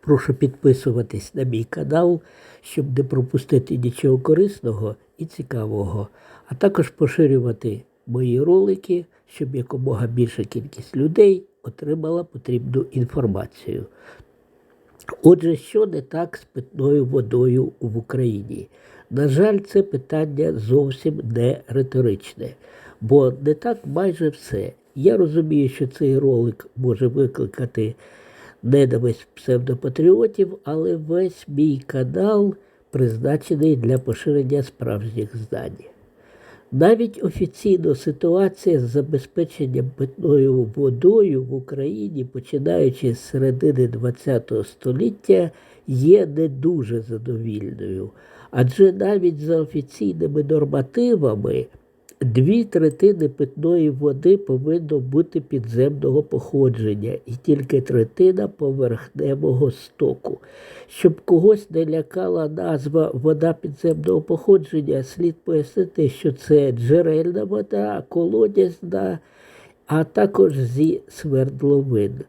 Прошу підписуватись на мій канал, щоб не пропустити нічого корисного і цікавого, а також поширювати мої ролики, щоб якомога більша кількість людей отримала потрібну інформацію. Отже, що не так з питною водою в Україні? На жаль, це питання зовсім не риторичне, бо не так майже все. Я розумію, що цей ролик може викликати ненависть псевдопатріотів, але весь мій канал призначений для поширення справжніх знань. Навіть офіційно ситуація з забезпеченням питною водою в Україні, починаючи з середини ХХ століття, є не дуже задовільною. Адже навіть за офіційними нормативами дві третини питної води повинно бути підземного походження і тільки третина поверхневого стоку. Щоб когось не лякала назва вода підземного походження, слід пояснити, що це джерельна вода, колодязна, а також зі свердловин.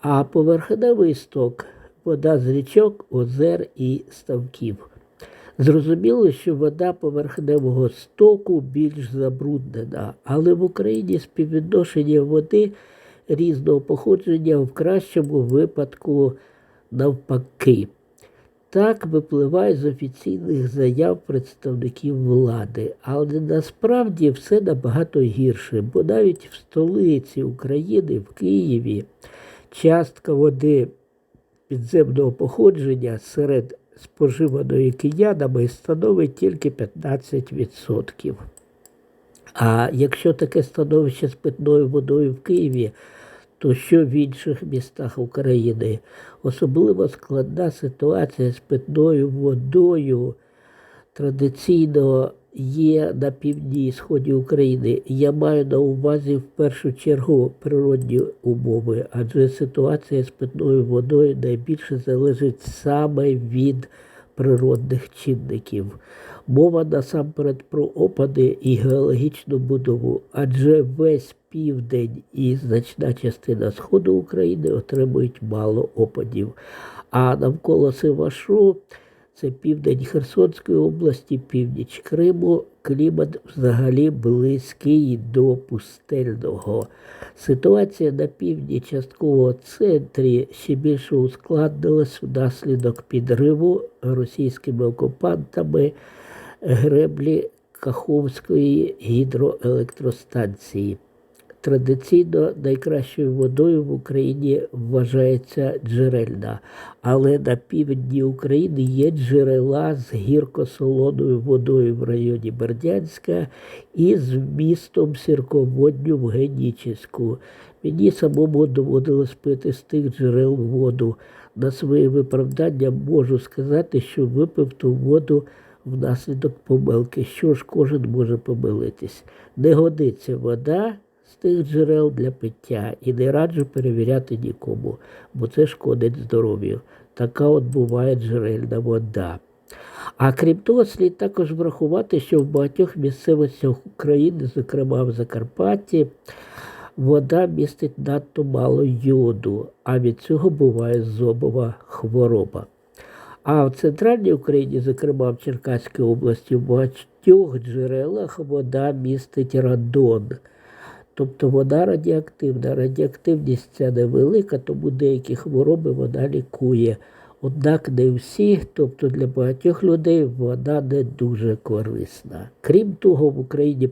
А поверхневий сток вода з річок, озер і ставків. Зрозуміло, що вода поверхневого стоку більш забруднена, але в Україні співвідношення води різного походження в кращому випадку навпаки. Так випливає з офіційних заяв представників влади, але насправді все набагато гірше, бо навіть в столиці України, в Києві, частка води підземного походження серед споживаної киянами становить тільки 15%. А якщо таке становище з питною водою в Києві, то що в інших містах України? Особливо складна ситуація з питною водою традиційно є на півдні і сході України. Я маю на увазі в першу чергу природні умови, адже ситуація з питною водою найбільше залежить саме від природних чинників. Мова насамперед про опади і геологічну будову, адже весь південь і значна частина сходу України отримують мало опадів. А навколо Сивашу це південь Херсонської області, північ Криму, клімат взагалі близький до пустельного. Ситуація на півдні частково центрі ще більше ускладнилась внаслідок підриву російськими окупантами греблі Каховської гідроелектростанції. Традиційно найкращою водою в Україні вважається джерельна, але на півдні України є джерела з гірко-солоною водою в районі Бердянська і з містом Сірководню в Генічеську. Мені самому доводилось пити з тих джерел воду. На своє виправдання можу сказати, що випив ту воду внаслідок помилки. Що ж кожен може помилитись? Не годиться вода з тих джерел для пиття і не раджу перевіряти нікому, бо це шкодить здоров'ю. Така от буває джерельна вода. А крім того, слід також врахувати, що в багатьох місцевостях України, зокрема в Закарпатті, вода містить надто мало йоду, а від цього буває зобова хвороба. А в центральній Україні, зокрема в Черкаській області, в багатьох джерелах вода містить радон. Тобто вода радіоактивна. Радіоактивність ця невелика, тому деякі хвороби вона лікує. Однак не всі, тобто для багатьох людей вода не дуже корисна. Крім того, в Україні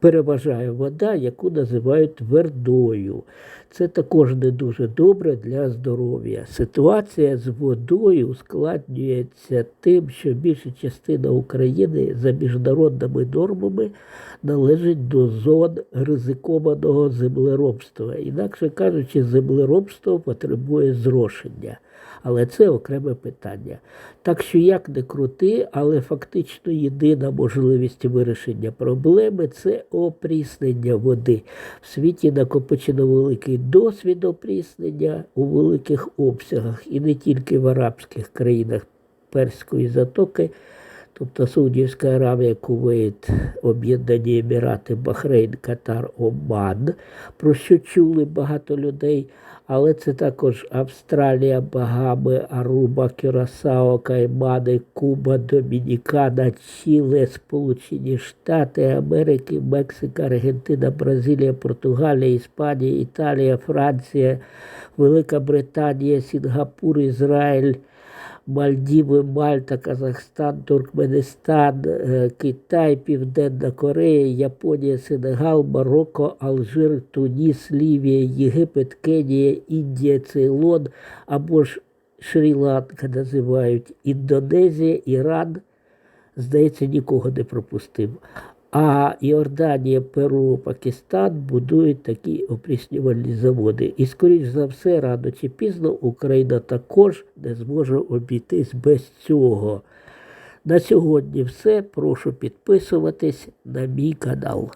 переважає вода, яку називають твердою. Це також не дуже добре для здоров'я. Ситуація з водою ускладнюється тим, що більша частина України за міжнародними нормами належить до зон ризикованого землеробства. Інакше кажучи, землеробство потребує зрошення. Але це окреме питання. Так що, як не крути, але фактично єдина можливість вирішення проблеми це опріснення води. В світі накопичено великий досвід опріснення у великих обсягах, і не тільки в арабських країнах Перської затоки. Тобто Саудівська Аравія, Кувейт, Об'єднані Емірати, Бахрейн, Катар, Оман, про що чули багато людей. Але це також Австралія, Багами, Аруба, Кюрасао, Каймани, Куба, Домінікана, Чиле, Сполучені Штати Америки, Мексика, Аргентина, Бразилія, Португалія, Іспанія, Італія, Франція, Велика Британія, Сінгапур, Ізраїль. Мальдіви, Мальта, Казахстан, Туркменистан, е, Китай, Південна Корея, Японія, Сенегал, Марокко, Алжир, Туніс, Лівія, Єгипет, Кенія, Індія, Цейлон або ж Шрі-Ланка називають Індонезія, Іран. Здається, нікого не пропустив. А Йорданія, Перу, Пакистан будують такі опріснювальні заводи. І, скоріш за все, рано чи пізно Україна також не зможе обійтись без цього. На сьогодні все. Прошу підписуватись на мій канал.